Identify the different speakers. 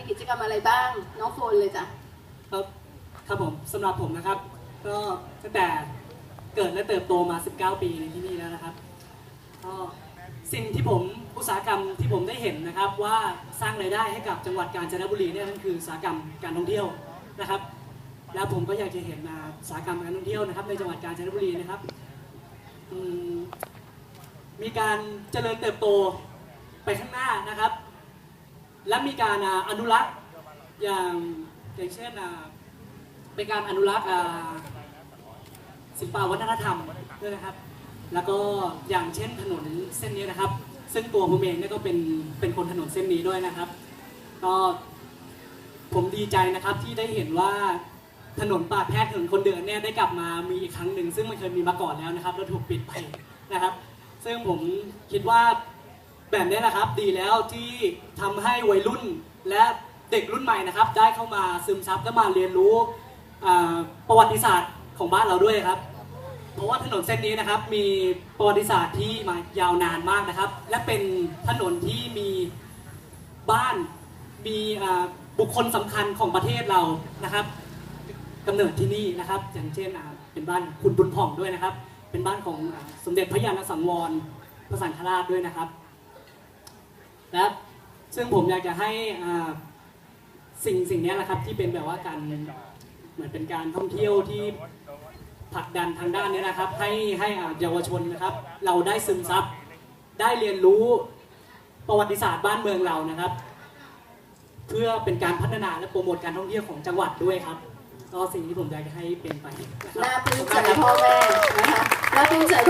Speaker 1: มีกิจกรรมอะไรบ้าง น้องโฟนเลยจ้ะ
Speaker 2: ครับครับผมสำหรับผมนะครับ ก็ตั้งแต่เกิดและเติบโตมา 19 ปีในที่นี่แล้วนะครับก็สิ่งที่ผมอุตสาหกรรมที่ผมได้เห็นนะครับว่าสร้างรายได้ให้กับจังหวัดกาญจนบุรีเนี่ยนั่นคืออุตสาหกรรมการท่องเที่ยวนะครับ แล้วผมก็อยากจะเห็นอ่าอุตสาหกรรมการท่องเที่ยวนะครับ ในจังหวัดกาญจนบุรีนะครับมีการเจริญเติบโตไปข้างหน้านะครับ และมีการอนุรักษ์อย่างอย่างเช่นเป็นการอนุรักษ์ศิลปวัฒนธรรมด้วยนะครับ แล้วก็อย่างเช่นถนนเส้นนี้นะครับ ซึ่งตัวผมเองเนี่ยก็เป็นเป็นคนถนนเส้นนี้ด้วยนะครับ ก็ผมดีใจนะครับที่ได้เห็นว่าถนนปากแพรกถนนคนเดินเนี่ยได้กลับมามีอีกครั้งหนึ่งซึ่งมันเคยมีมาก่อนแล้วนะครับแล้วถูกปิดไปนะครับ ซึ่งผมคิดว่า แบบนี้นะครับดีแล้วที่ทำให้วัยรุ่นและเด็กรุ่นใหม่นะครับ ได้เข้ามาซึมซับและมาเรียนรู้ประวัติศาสตร์ของบ้านเราด้วยครับ เพราะว่าถนนเส้นนี้นะครับมีประวัติศาสตร์ที่มายาวนานมากนะครับ และเป็นถนนที่มีบ้านมีบุคคลสำคัญของประเทศเรานะครับกำเนิดที่นี่นะครับ อย่างเช่นเป็นบ้านคุณบุญผ่องด้วยนะครับ เป็นบ้านของสมเด็จพระยาณสังวรพระสังฆราชด้วยนะครับ และซึ่งผมอยากจะให้อ่าสิ่งสิ่งนี้แหละครับที่เป็นแบบว่าการเหมือนเป็นการท่องเที่ยวที่ผลักดันทางด้านนี้นะครับ ให้ให้เยาวชนนะครับ เราได้ซึมซับได้เรียนรู้ประวัติศาสตร์บ้านเมืองเรานะครับ เพื่อเป็นการพัฒนาและโปรโมทการท่องเที่ยวของจังหวัดด้วยครับก็สิ่งที่ผมอยากจะให้เป็นไป
Speaker 1: น่าปลื้มใจพ่อแม่นะคะน่าปลื้มใจ